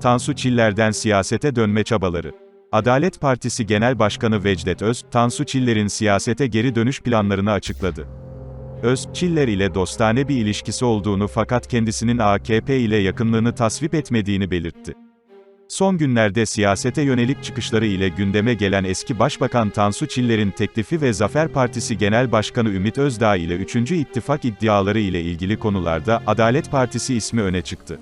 Tansu Çiller'den siyasete dönme çabaları. Adalet Partisi Genel Başkanı Vecdet Öz, Tansu Çiller'in siyasete geri dönüş planlarını açıkladı. Öz, Çiller ile dostane bir ilişkisi olduğunu fakat kendisinin AKP ile yakınlığını tasvip etmediğini belirtti. Son günlerde siyasete yönelik çıkışları ile gündeme gelen eski Başbakan Tansu Çiller'in teklifi ve Zafer Partisi Genel Başkanı Ümit Özdağ ile 3. ittifak iddiaları ile ilgili konularda Adalet Partisi ismi öne çıktı.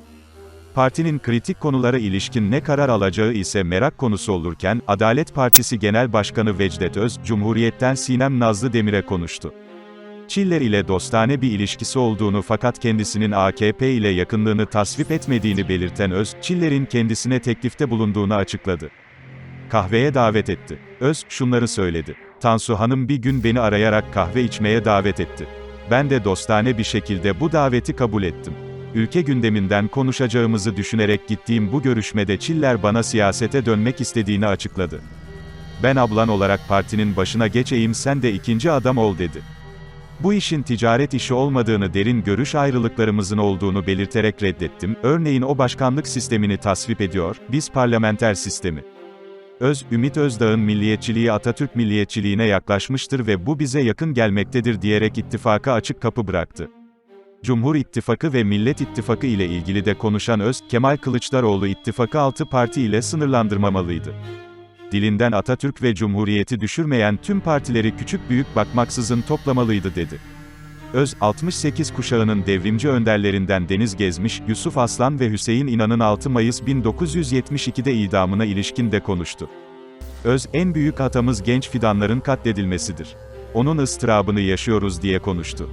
Partinin kritik konulara ilişkin ne karar alacağı ise merak konusu olurken, Adalet Partisi Genel Başkanı Vecdet Öz, Cumhuriyet'ten Sinem Nazlı Demir'e konuştu. Çiller ile dostane bir ilişkisi olduğunu fakat kendisinin AKP ile yakınlığını tasvip etmediğini belirten Öz, Çiller'in kendisine teklifte bulunduğunu açıkladı. Kahveye davet etti. Öz, şunları söyledi. Tansu Hanım bir gün beni arayarak kahve içmeye davet etti. Ben de dostane bir şekilde bu daveti kabul ettim. Ülke gündeminden konuşacağımızı düşünerek gittiğim bu görüşmede Çiller bana siyasete dönmek istediğini açıkladı. Ben ablan olarak partinin başına geçeyim sen de ikinci adam ol dedi. Bu işin ticaret işi olmadığını derin görüş ayrılıklarımızın olduğunu belirterek reddettim. Örneğin o başkanlık sistemini tasvip ediyor, biz parlamenter sistemi. Öz, Ümit Özdağ'ın milliyetçiliği Atatürk milliyetçiliğine yaklaşmıştır ve bu bize yakın gelmektedir diyerek ittifaka açık kapı bıraktı. Cumhur İttifakı ve Millet İttifakı ile ilgili de konuşan Öz, Kemal Kılıçdaroğlu ittifakı altı parti ile sınırlandırmamalıydı. Dilinden Atatürk ve Cumhuriyeti düşürmeyen tüm partileri küçük büyük bakmaksızın toplamalıydı dedi. Öz, 68 kuşağının devrimci önderlerinden Deniz Gezmiş, Yusuf Aslan ve Hüseyin İnan'ın 6 Mayıs 1972'de idamına ilişkin de konuştu. Öz, en büyük hatamız genç fidanların katledilmesidir. Onun ıstırabını yaşıyoruz diye konuştu.